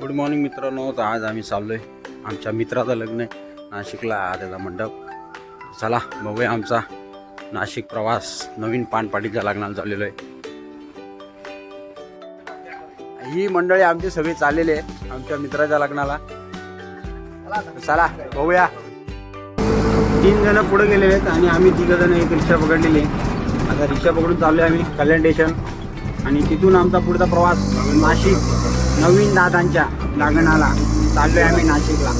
Good morning मित्रांनो. तर आज आम्ही चाललो आहे आमच्या मित्राचं लग्न आहे. नाशिकला त्याचा मंडप. चला बघूया आमचा नाशिक प्रवास. नवीन पानपाटीच्या लग्नाला चाललेलो आहे. ही मंडळी आमची सगळी चाललेली आहे आमच्या मित्राच्या लग्नाला. चला बघूया. तीन जण पुढे गेलेले आहेत आणि आम्ही तिघ जण एक रिक्षा पकडलेली आहे. आता रिक्षा पकडून चाललो आहे आम्ही. कल्याण स्टेशन आणि तिथून आमचा पुढचा प्रवास नाशिक. नवीन दादांच्या लग्नाला चाललोय आम्ही नाशिकला.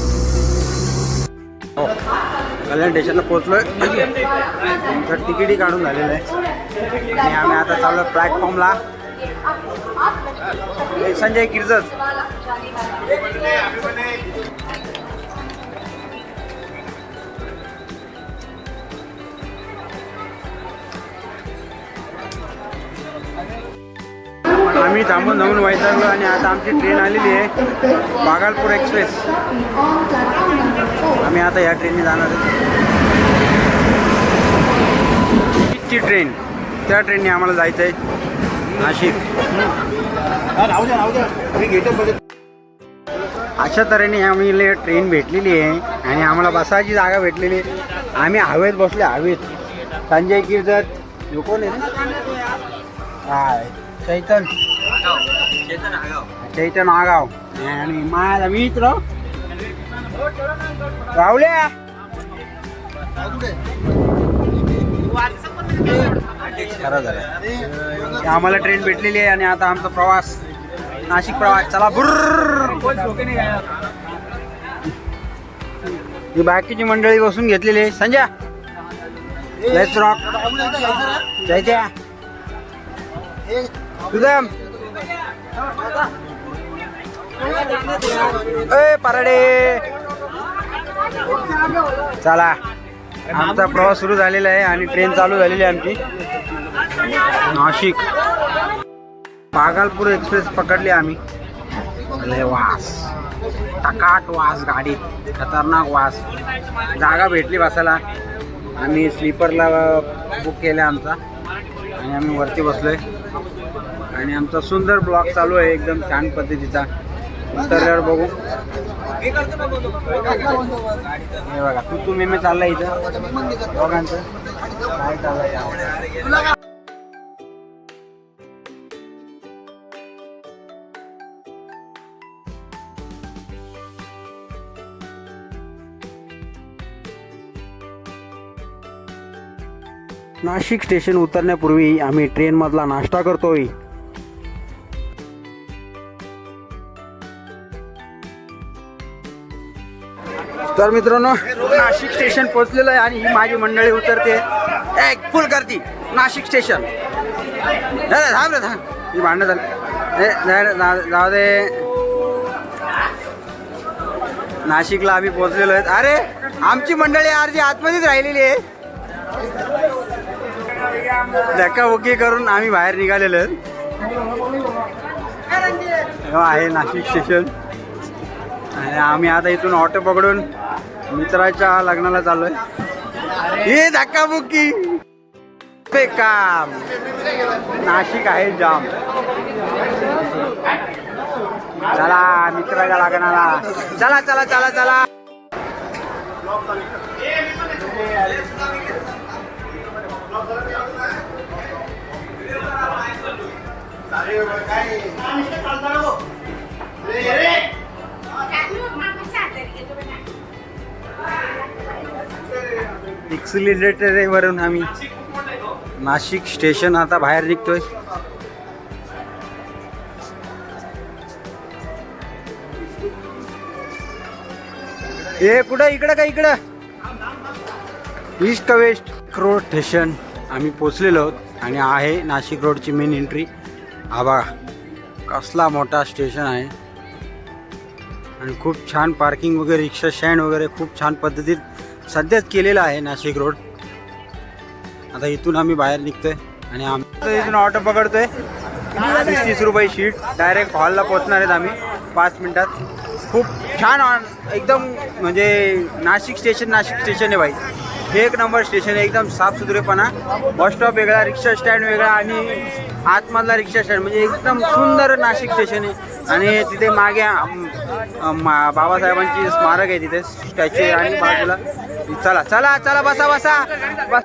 हो कल्याण स्टेशनला पोहोचलोय. तुमचं तिकीटही काढून झालेलं आहे. आणि आम्ही आता चाललो प्लॅटफॉर्मला संजय किर्जत. आम्ही थांबून थांबून वैतागलो आणि आता आमची ट्रेन आलेली आहे बागलपूर एक्सप्रेस. आम्ही आता या ट्रेनने जाणार आहे. ट्रेन? त्या ट्रेनने आम्हाला जायचं आहे नाशिक अशा तऱ्हेने आम्ही ट्रेन भेटलेली आहे आणि आम्हाला बसायची जागा भेटलेली आहे. आम्ही हवेत बसले हवेत. संजय यो कोण आहे? हाय चैतन. चैतन आगाव. आणि माझा मित्र. राहुल्या. खरं झालं आम्हाला ट्रेन भेटलेली आहे आणि आता आमचा प्रवास नाशिक प्रवास. चला ही बाकीची मंडळी बसून घेतलेली आहे. संजय. लेट्स रॉक जयत्या सुदम. ए पराडे. चला. आमचा प्रवास सुरू झालेला आहे आणि ट्रेन चालू झालेली आहे आमची. नाशिक. पागलपूर एक्सप्रेस पकडली आम्ही. लय वास. टकाट वास गाडीत खतरनाक वास. जागा भेटली बसायला. आम्ही स्लीपरला बुक केलं आमचा. आणि आम्ही वरती बसलोय. आणि आमचा सुंदर ब्लॉग चालू आहे एकदम छान पद्धतीचा. उतरल्यावर बघू. हे बघा तू तुम्ही मी चाललाय इथं. दोघांचं. काय चाललंय? नाशिक स्टेशन उतरण्यापूर्वी आम्ही ट्रेनमधला नाश्ता करतोय. तर मित्रांनो नाशिक स्टेशन पोहोचलेलं आहे आणि ही माझी मंडळी उतरते. एक फुल करती नाशिक स्टेशन थांब रे थांब. ही भांडणं झालं. नाही जाऊ दे. नाशिकला आम्ही पोहोचलेलो आहेत अरे आमची मंडळी अर्धी आतमध्येच राहिलेली आहे. धक्काबुक्की करून आम्ही बाहेर निघालेलो आहेत हो, आहे नाशिक स्टेशन आणि आम्ही आता इथून ऑटो पकडून मित्राच्या लग्नाला चाललोय. हे धक्काबुक्की ते काम नाशिक आहे जाम. चला मित्राच्या लग्नाला. चला चला चला चला. एक्सिलेटर वरून आम्ही नाशिक स्टेशन आता बाहेर निघतोय. ए कुठं? इकडं का इकडं? ईस्ट वेस्ट रोड स्टेशन आम्ही पोचलेलो आहोत आणि आहे नाशिक रोडची मेन एंट्री आबा कसला मोठा स्टेशन आहे. आणि खूप छान पार्किंग वगैरे रिक्षा स्टँड वगैरे खूप छान पद्धतीत सध्याच केलेलं आहे नाशिक रोड. आता इथून आम्ही बाहेर निघतोय आणि आम्ही इथून ऑटो पकडतोय. तीस तीस रुपये शीट. डायरेक्ट हॉलला पोहोचणार आहेत आम्ही. पाच मिनिटात. खूप छान एकदम म्हणजे नाशिक स्टेशन नाशिक स्टेशन आहे भाई. हे एक नंबर स्टेशन आहे. एकदम साफसुथरेपणा. बस स्टॉप वेगळा रिक्षा स्टँड वेगळा आणि आतमधला रिक्षा स्टँड म्हणजे एकदम सुंदर नाशिक स्टेशन आहे. आणि तिथे मागे मा बाबासाहेबांची स्मारक आहे तिथे स्टॅच्यू आहे आणि बाजूला. चला चला चला बसा बसा. बस.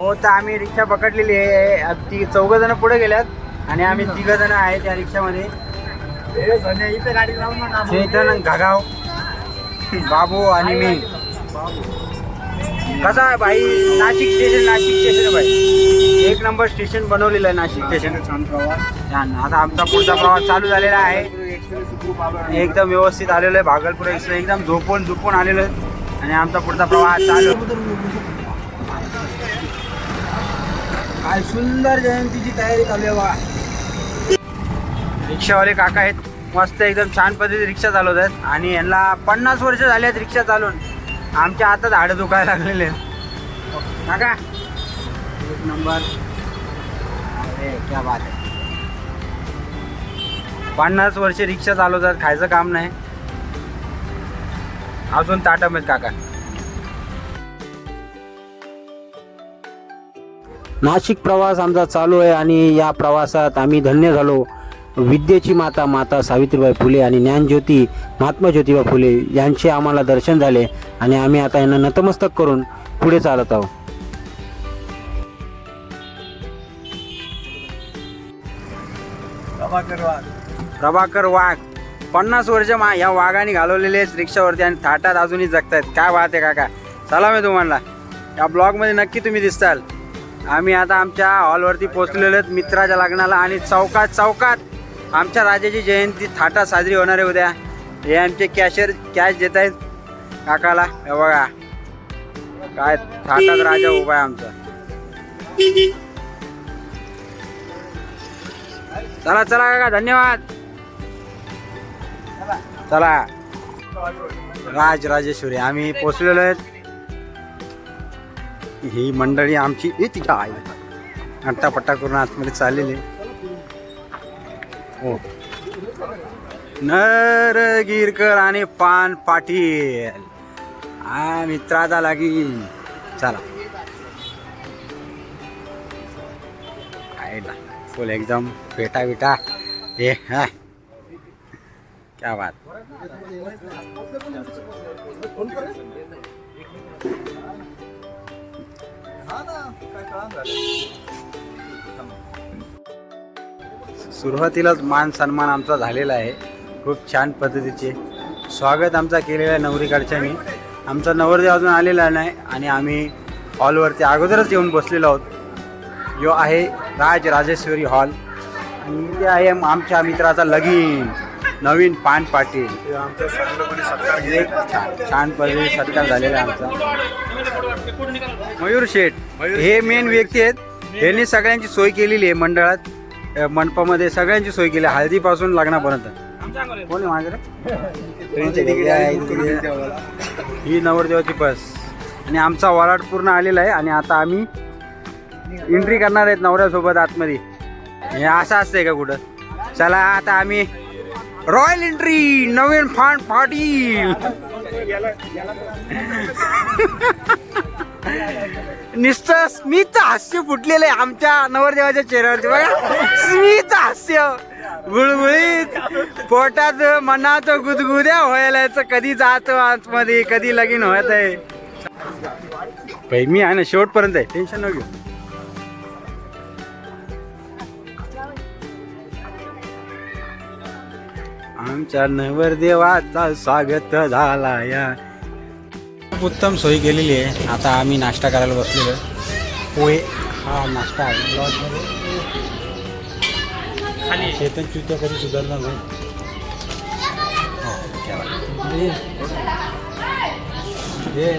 हो तर आम्ही रिक्षा पकडलेली आहे. ती चौघ जण पुढे गेल्यात आणि आम्ही तिघ जण आहे त्या रिक्षामध्ये चेतन घागाव बाबू आणि मी. कसा आहे भाई? नाशिक स्टेशन नाशिक स्टेशन भाई. एक नंबर स्टेशन बनवलेलं आहे नाशिक स्टेशन छान आता आमचा पुढचा प्रवास चालू झालेला आहे. एकदम व्यवस्थित आलेलो आहे. भागलपूर एक्सप्रेस एकदम झोपून झोपून आलेलो आहे. आणि आमचा पुढचा प्रवास चालू काय सुंदर जयंतीची तयारी चालू आहे रिक्षावाले काका आहेत. मस्त एकदम छान पद्धतीने रिक्षा चालवत आहेत. आणि यांना पन्नास वर्ष झाली आहेत रिक्षा चालवून. आमच्या हातात हाडं दुखायला लागलेले आहेत. काका. एक नंबर. अरे क्या बात आहे. पन्नास वर्ष रिक्षा चालवतात खायचं काम नाही. अजून ताटम आहेत काका. नाशिक प्रवास आमचा चालू आहे आणि या प्रवासात आम्ही धन्य झालो. विद्येची माता माता सावित्रीबाई फुले आणि ज्ञानज्योती महात्मा ज्योतिबा फुले यांचे आम्हाला दर्शन झाले आणि आम्ही आता यांना नतमस्तक करून पुढे चालत आहोत. प्रभाकर वाघ. पन्नास वर्ष मा या वाघाने घालवलेले आहेत रिक्षावरती आणि थाटात अजूनही जगतायत. काय वाहत आहे काका? चला मी तुम्हाला. या ब्लॉगमध्ये नक्की तुम्ही दिसताल. आम्ही आता आमच्या हॉलवरती पोचलेलो आहेत मित्राच्या लग्नाला आणि चौकात चौकात आमच्या राजाची जयंती थाटा साजरी होणार आहे उद्या. हे आमचे कॅशियर कॅश देत आहेत. काकाला हे बघा. काय थाटात राजा उभा आहे आमचा. चला चला काका धन्यवाद. चला. राज राजेश्वरी आम्ही पोचलेलो आहेत. ही मंडळी आमची ए तिच्या आई करून आतमध्ये चाललेली हो नर गिरकर आणि पान पाटील. हा मित्राचा लागीन. चला. फुल एकदम पेटा बिटा हे हा. क्या बात. सुरुवातीलाच मान सन्मान आमचा झालेला आहे. खूप छान पद्धतीचे. स्वागत आमचा केलेला आहे नवरीकडच्यानी आमचा नवरदेव अजून आलेला नाही आणि आम्ही हॉलवरती अगोदरच येऊन बसलेलो आहोत. जो आहे राज राजेश्वरी हॉल आणि इथे आहे आमच्या मित्राचा लगीन नवीन पान पाटील. छान छान पद्धतीने सत्कार झालेला आहे आमचा. मयूर शेठ हे मेन व्यक्ती आहेत. यांनी सगळ्यांची सोय केलेली आहे मंडळात. मंडपामध्ये सगळ्यांची सोय केली हळदीपासून लग्नापर्यंत. कोण आहे माझ्या ही नवरदेवाची बस. आणि आमचा वराड पूर्ण आलेला आहे आणि आता आम्ही एंट्री करणार आहेत नवऱ्यासोबत आतमध्ये. हे असं असतंय का कुठं? चला आता आम्ही रॉयल एंट्री नवीन फान पाटील नुसतं स्मित हास्य फुटलेलं आहे आमच्या नवरदेवाच्या चेहऱ्यावरती बघा. स्मित हास्य. गुळगुळीत पोटात मनात गुदगुद्या व्हायला कधी जात आतमध्ये कधी लगीन होत आहे. बाई मी आहे ना शेवटपर्यंत आहे. टेन्शन न घेऊ. आमच्या नवरदेवाचा स्वागत झाला या. उत्तम सोय केलेली आहे. आता आम्ही नाश्ता करायला बसलेलो आहे. पोहे हा नाश्ता आहे. लॉजमध्ये चेतन चुत्या कधी सुधारणार नाही. ठेवा. हे.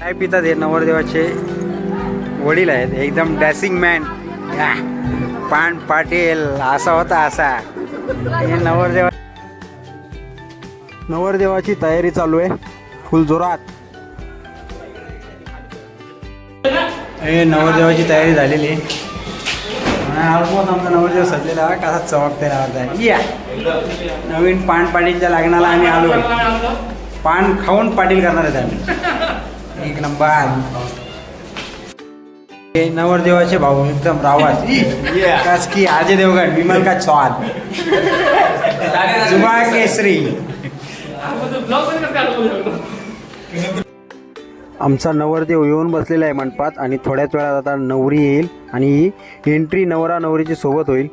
काय पितात हे नवरदेवाचे वडील आहेत. एकदम डॅसिंग मॅन पान पाटील. असा होता असा. हे नवरदेवा नवरदेवाची तयारी चालू आहे. फुल जोरात. हे नवरदेवाची तयारी झालेली आहे. ऑलमोस्ट आमचा नवरदेव सजलेला कसा चमकते आहे या. नवीन पान पाटीलच्या लग्नाला आम्ही आलो. पान खाऊन पाटील करणार आहेत आम्ही. एक नंबर. हे नवरदेवाचे भाऊ एकदम रावत कस की अजय देवगण विमल का चौहान. जुबा केसरी. आमचा नवरदेव येऊन बसलेला आहे मंडपात आणि थोड्याच वेळात आता नवरी येईल आणि ही एंट्री नवरा नवरीची सोबत होईल.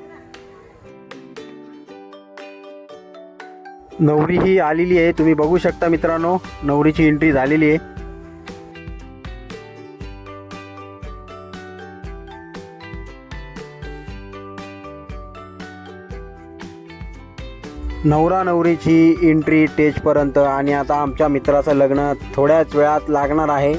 नवरी ही आलेली आहे. तुम्ही बघू शकता मित्रांनो नवरीची एंट्री झालेली आहे. नवरा नवरीची एंट्री टेजपर्यंत आणि आता आमच्या मित्राचं लग्न थोड्याच वेळात लागणार आहे.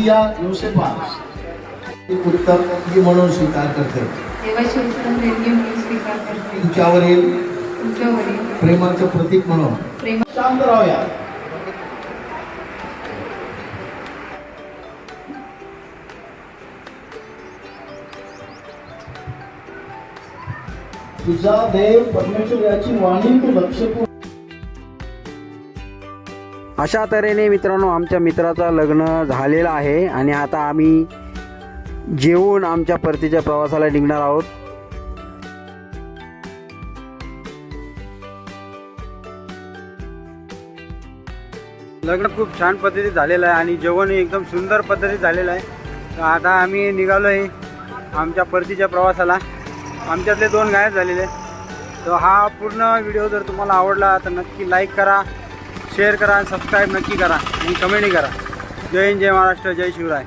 मरिया योसेफा ती उत्तर ती म्हणून स्वीकार करते. देवाची उत्तम म्हणून स्वीकार करते. तुमच्यावरील प्रेमाचं प्रतीक म्हणून. प्रेम. शांत राहूया. तुझा देव परमेश्वर याची वाणी तू लक्षपूर्वक अशा तऱ्हेने मित्रांनो आमच्या मित्राचं लग्न झालेलं आहे आणि आता आम्ही जेवून आमच्या परतीच्या प्रवासाला निघणार आहोत. लग्न खूप छान पद्धतीत झालेलं आहे आणि जेवण एकदम सुंदर पद्धतीत झालेलं आहे. तर आता आम्ही निघालो आहे आमच्या परतीच्या प्रवासाला. आमच्यातले दोन गायब झालेले तर हा पूर्ण व्हिडिओ जर तुम्हाला आवडला तर नक्की लाईक करा. शेअर करा सबस्क्राईब नक्की करा आणि कमेंटही करा. जय हिंद जय महाराष्ट्र जय शिवराय.